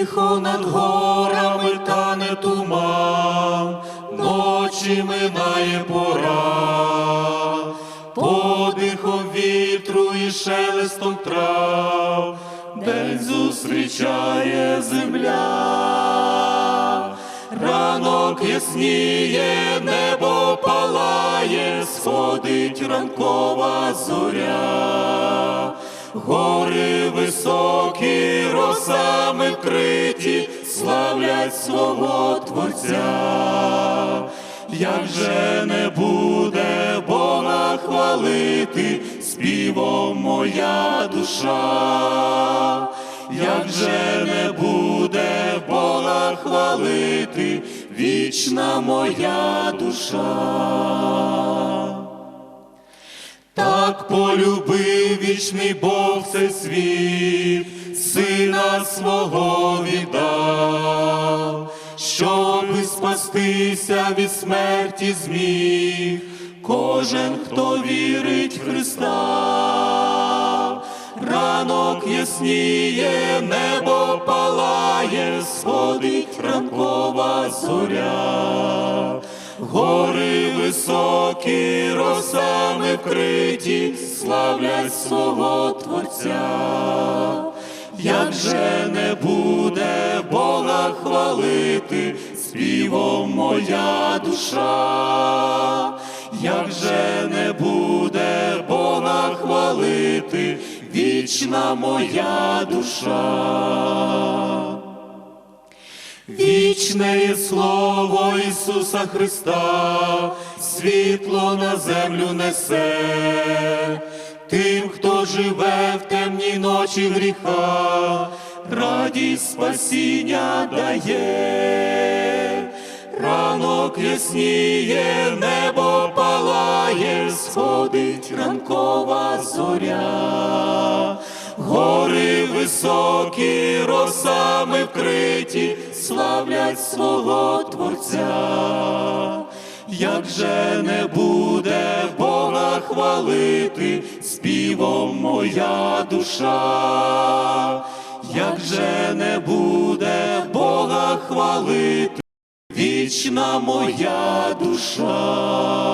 Тихо над горами тане туман, ночі минає пора, подихом вітру і шелестом трав, день зустрічає земля, ранок ясніє, небо палає, сходить ранкова зоря. Гори високі, росами вкриті, славлять свого Творця. Як же не буде Бога хвалити, співом моя душа, як же не буде Бога хвалити, вічна моя душа. Так полюбив вічний Бог цей світ, сина свого віддав, щоби спастися від смерті зміг, кожен, хто вірить в Христа. Ранок ясніє, небо палає, сходить ранкова зоря. Гори високі, росами вкриті, славлять свого Творця. Як же не буде Бога хвалити, співом моя душа, як же не буде Бога хвалити, вічна моя душа. Вічне слово Ісуса Христа, світло на землю несе, тим, хто живе в темній ночі гріха, радість спасіння дає, ранок ясніє, небо палає, сходить ранкова зоря. Гори високі, росами вкриті, славлять свого Творця. Як же не буде Бога хвалити, співом моя душа, як же не буде Бога хвалити, вічна моя душа.